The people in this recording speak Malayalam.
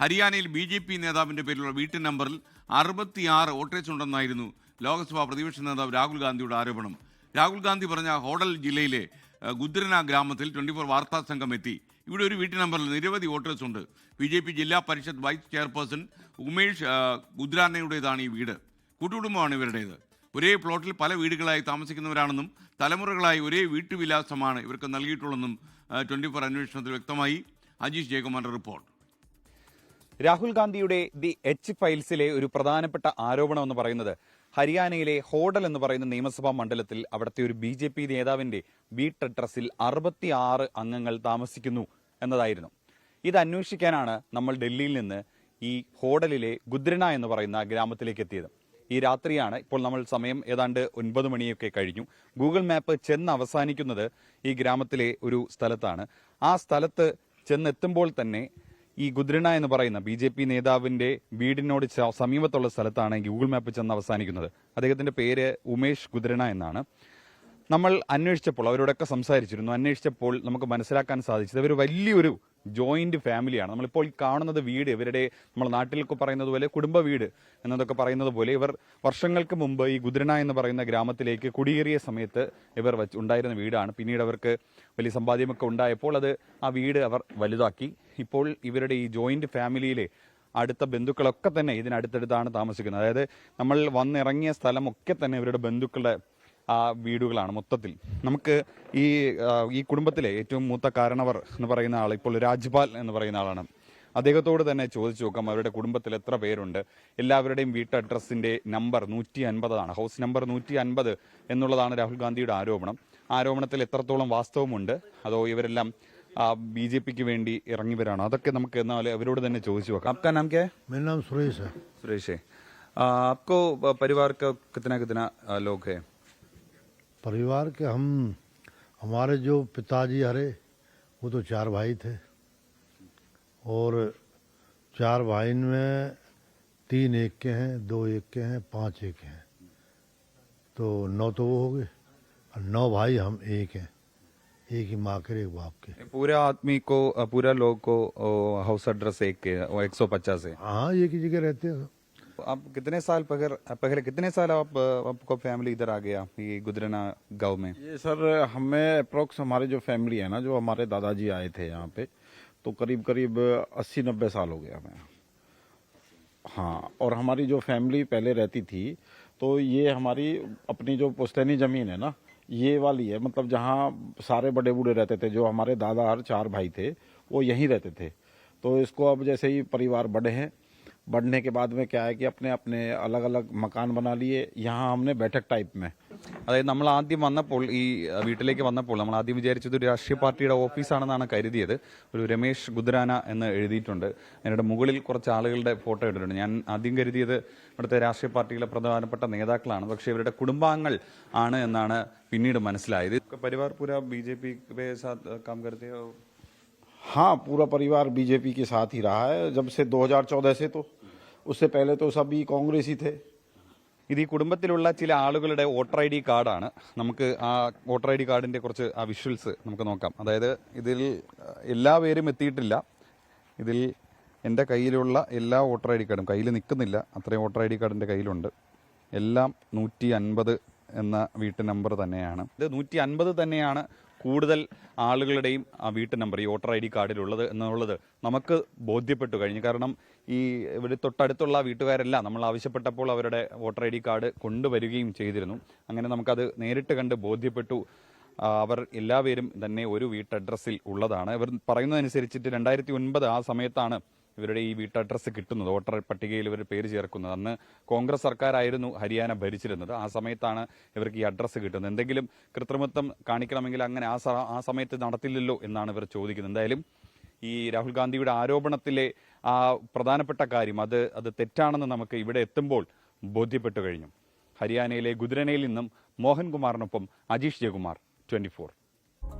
ഹരിയാനയിൽ ബി ജെ പി നേതാവിന്റെ പേരിലുള്ള വീട്ടു നമ്പറിൽ അറുപത്തിയാറ് വോട്ടേഴ്സ് ഉണ്ടെന്നായിരുന്നു ലോക്സഭാ പ്രതിപക്ഷ നേതാവ് രാഹുൽ ഗാന്ധിയുടെ ആരോപണം. രാഹുൽ ഗാന്ധി പറഞ്ഞ ഹോഡൽ ജില്ലയിലെ ഗുദ്രന ഗ്രാമത്തിൽ ട്വന്റി ഫോർ വാർത്താ സംഘം എത്തി. ഇവിടെ ഒരു വീട്ടു നമ്പറിൽ നിരവധി വോട്ടേഴ്സ് ഉണ്ട്. ബി ജെ പി ജില്ലാ പരിഷത്ത് വൈസ് ചെയർപേഴ്സൺ ഉമേഷ് ഗുദ്രാനയുടേതാണ് ഈ വീട്. കൂട്ടുകുടുംബമാണ് ഇവരുടേത്. ഒരേ പ്ലോട്ടിൽ പല വീടുകളായി താമസിക്കുന്നവരാണെന്നും തലമുറകളായി ഒരേ വീട്ടുവിലാസമാണ് ഇവർക്ക് നൽകിയിട്ടുള്ളതെന്നും ട്വന്റി ഫോർ അന്വേഷണത്തിൽ വ്യക്തമായി. അജീഷ് ജയകുമാറിന്റെ റിപ്പോർട്ട്. രാഹുൽ ഗാന്ധിയുടെ ദി എച്ച് ഫയൽസിലെ ഒരു പ്രധാനപ്പെട്ട ആരോപണം എന്ന് പറയുന്നത് ഹരിയാനയിലെ ഹോഡൽ എന്ന് പറയുന്ന നിയമസഭാ മണ്ഡലത്തിൽ അവിടുത്തെ ഒരു ബി ജെ പി നേതാവിന്റെ വീട്ട് അഡ്രസ്സിൽ അറുപത്തിയാറ് അംഗങ്ങൾ താമസിക്കുന്നു എന്നതായിരുന്നു. ഇത് അന്വേഷിക്കാനാണ് നമ്മൾ ഡൽഹിയിൽ നിന്ന് ഈ ഹോഡലിലെ ഗുദ്രന എന്ന് പറയുന്ന ഗ്രാമത്തിലേക്ക് എത്തിയത്. ഈ രാത്രിയാണ് ഇപ്പോൾ നമ്മൾ സമയം ഏതാണ്ട് ഒൻപത് മണിയൊക്കെ കഴിഞ്ഞു. ഗൂഗിൾ മാപ്പ് ചെന്ന് അവസാനിക്കുന്നത് ഈ ഗ്രാമത്തിലെ ഒരു സ്ഥലത്താണ്. ആ സ്ഥലത്ത് ചെന്നെത്തുമ്പോൾ തന്നെ ഈ ഗുദ്രണ എന്ന് പറയുന്ന ബി ജെ പി നേതാവിന്റെ വീടിനോട് സമീപത്തുള്ള സ്ഥലത്താണ് ഗൂഗിൾ മാപ്പ് ചെന്ന് അവസാനിക്കുന്നത്. അദ്ദേഹത്തിന്റെ പേര് ഉമേഷ് ഗുദ്രണ എന്നാണ്. നമ്മൾ അന്വേഷിച്ചപ്പോൾ അവരോടൊക്കെ സംസാരിച്ചിരുന്നു. അന്വേഷിച്ചപ്പോൾ നമുക്ക് മനസ്സിലാക്കാൻ സാധിച്ചത് ഇവർ വലിയൊരു ജോയിന്റ് ഫാമിലിയാണ് നമ്മളിപ്പോൾ കാണുന്നത് വീട് ഇവരുടെ നമ്മൾ നാട്ടിലൊക്കെ പറയുന്നത് പോലെ കുടുംബ വീട് എന്നതൊക്കെ പറയുന്നത് പോലെ ഇവർ വർഷങ്ങൾക്ക് മുമ്പ് ഈ ഗുദ്രന എന്ന് പറയുന്ന ഗ്രാമത്തിലേക്ക് കുടിയേറിയ സമയത്ത് ഇവർ ഉണ്ടായിരുന്ന വീടാണ്. പിന്നീട് അവർക്ക് വലിയ സമ്പാദ്യമൊക്കെ ഉണ്ടായപ്പോൾ അത് ആ വീട് അവർ വലുതാക്കി. ഇപ്പോൾ ഇവരുടെ ഈ ജോയിന്റ് ഫാമിലിയിലെ അടുത്ത ബന്ധുക്കളൊക്കെ തന്നെ ഇതിനടുത്തടുത്താണ് താമസിക്കുന്നത്. അതായത് നമ്മൾ വന്നിറങ്ങിയ സ്ഥലമൊക്കെ തന്നെ ഇവരുടെ ബന്ധുക്കളുടെ വീടുകളാണ് മൊത്തത്തിൽ നമുക്ക് ഈ ആ, ഈ കുടുംബത്തിലെ ഏറ്റവും മൂത്ത കാരണവർ എന്ന് പറയുന്ന ആൾ ഇപ്പോൾ രാജ്പാൽ എന്ന് പറയുന്ന ആളാണ് അദ്ദേഹത്തോട് തന്നെ ചോദിച്ചു നോക്കാം അവരുടെ കുടുംബത്തിൽ എത്ര പേരുണ്ട് എല്ലാവരുടെയും വീട്ട് അഡ്രസ്സിന്റെ നമ്പർ നൂറ്റി അൻപതാണ് ഹൗസ് നമ്പർ നൂറ്റി അൻപത് എന്നുള്ളതാണ് രാഹുൽ ഗാന്ധിയുടെ ആരോപണം ആരോപണത്തിൽ എത്രത്തോളം വാസ്തവമുണ്ട് അതോ ഇവരെല്ലാം ബി ജെ പിക്ക് വേണ്ടി ഇറങ്ങിവരാണോ അതൊക്കെ നമുക്ക് എന്നാൽ അവരോട് തന്നെ ചോദിച്ചു നോക്കാം आपका नाम क्या है मेरा नाम सुरेश है सुरेश है आ, आपको प- परिवार का कितना कितना आ, लोग है परिवार के हम हमारे जो पिताजी हरे वो तो चार भाई थे। और चार भाई में तीन एक के हैं दो एक के हैं पाँच एक हैं। तो नौ तो वो हो गए और नौ भाई हम एक हैं। एक ही माँ के एक बाप के। पूरे आदमी को पूरा लोग को हाउस एड्रेस एक के एक सौ पचास है। हाँ एक ही जगह रहते हैं। आप कितने साल पहले कितने साल आप, आपको फैमिली इधर आ गया ये गुजरना गाँव में? ये सर, हमें अप्रोक्स हमारे जो फैमिली है ना, जो हमारे दादाजी आए थे यहाँ पे तो करीब करीब अस्सी नब्बे साल हो गया हमें। हाँ और हमारी जो फैमिली पहले रहती थी तो ये हमारी अपनी जो पुस्तैनी ज़मीन है ना, ये वाली है मतलब जहाँ सारे बड़े बूढ़े रहते थे, जो हमारे दादा हर चार भाई थे, वो यहीं रहते थे। तो इसको अब जैसे ही परिवार बड़े हैं बढ़ने के बाद में क्या है कि अपने अपने अलग अलग मकान बना लिए यहाँ हमने बैठक टाइप में അതായത് നമ്മൾ ആദ്യം വന്നപ്പോൾ ഈ ആ, വീട്ടിലേക്ക് വന്നപ്പോൾ നമ്മൾ ആദ്യം വിചാരിച്ചത് ഒരു രാഷ്ട്രീയ പാർട്ടിയുടെ ഓഫീസാണെന്നാണ് കരുതിയത് ഒരു രമേശ് ഗുദ്രാന എന്ന് എഴുതിയിട്ടുണ്ട് അതിന്റെ മുകളിൽ കുറച്ച് ആളുകളുടെ ഫോട്ടോ ഇട്ടിട്ടുണ്ട് ഞാൻ ആദ്യം കരുതിയത് ഇവിടുത്തെ രാഷ്ട്രീയ പാർട്ടിയിലെ പ്രധാനപ്പെട്ട നേതാക്കളാണ് പക്ഷേ ഇവരുടെ കുടുംബാംഗങ്ങൾ ആണ് എന്നാണ് പിന്നീട് മനസ്സിലായത് പരിവാർ പൂര ബി ജെ പി കാം करते हो हाँ पूरा परिवार बीजेपी के साथ ही रहा है जब से 2014 से तो उससे पहले तो सभी कांग्रेस ही थे ഇത് ഈ കുടുംബത്തിലുള്ള ചില ആളുകളുടെ വോട്ടർ ഐ ഡി കാർഡാണ് നമുക്ക് ആ വോട്ടർ ഐ ഡി കാർഡിന്റെ കുറച്ച് ആ വിഷ്വൽസ് നമുക്ക് നോക്കാം അതായത് ഇതിൽ അഹ്, എല്ലാ പേരും എത്തിയിട്ടില്ല ഇതിൽ എൻ്റെ കയ്യിലുള്ള എല്ലാ വോട്ടർ ഐ ഡി കാർഡും കയ്യിൽ നിൽക്കുന്നില്ല അത്രയും വോട്ടർ ഐ ഡി കാർഡ് എൻ്റെ കയ്യിലുണ്ട് എല്ലാം നൂറ്റി അൻപത് എന്ന വീട്ടു നമ്പർ തന്നെയാണ് ഇത് നൂറ്റി അൻപത് തന്നെയാണ് കൂടുതൽ ആളുകളുടെയും ആ വീട്ടു നമ്പർ ഈ വോട്ടർ ഐ ഡി കാർഡിലുള്ളത് എന്നുള്ളത് നമുക്ക് ബോധ്യപ്പെട്ടു കഴിഞ്ഞു. കാരണം ഈ ഇവിടെ തൊട്ടടുത്തുള്ള വീട്ടുകാരെല്ലാം നമ്മൾ ആവശ്യപ്പെട്ടപ്പോൾ അവരുടെ വോട്ടർ ഐ ഡി കാർഡ് കൊണ്ടുവരികയും ചെയ്തിരുന്നു. അങ്ങനെ നമുക്കത് നേരിട്ട് കണ്ട് ബോധ്യപ്പെട്ടു. അവർ എല്ലാവരും തന്നെ ഒരു വീട്ടഡ്രസ്സിൽ ഉള്ളതാണ്. ഇവർ പറയുന്നതനുസരിച്ചിട്ട് രണ്ടായിരത്തി ഒൻപത് ആ സമയത്താണ് ഇവരുടെ ഈ വീട്ട് അഡ്രസ്സ് കിട്ടുന്നത്. വോട്ടർ പട്ടികയിൽ ഇവർ പേര് ചേർക്കുന്നത്. അന്ന് കോൺഗ്രസ് സർക്കാരായിരുന്നു ഹരിയാന ഭരിച്ചിരുന്നത്. ആ സമയത്താണ് ഇവർക്ക് ഈ അഡ്രസ്സ് കിട്ടുന്നത്. എന്തെങ്കിലും കൃത്രിമത്വം കാണിക്കണമെങ്കിൽ അങ്ങനെ ആ ആ സമയത്ത് നടത്തില്ലല്ലോ എന്നാണ് ഇവർ ചോദിക്കുന്നത്. എന്തായാലും ഈ രാഹുൽ ഗാന്ധിയുടെ ആരോപണത്തിലെ ആ പ്രധാനപ്പെട്ട കാര്യം അത് അത് തെറ്റാണെന്ന് നമുക്ക് ഇവിടെ എത്തുമ്പോൾ ബോധ്യപ്പെട്ടു കഴിഞ്ഞു. ഹരിയാനയിലെ ഗുദ്രനയിൽ നിന്നും മോഹൻകുമാറിനൊപ്പം അജീഷ് ജയകുമാർ ട്വന്റി ഫോർ.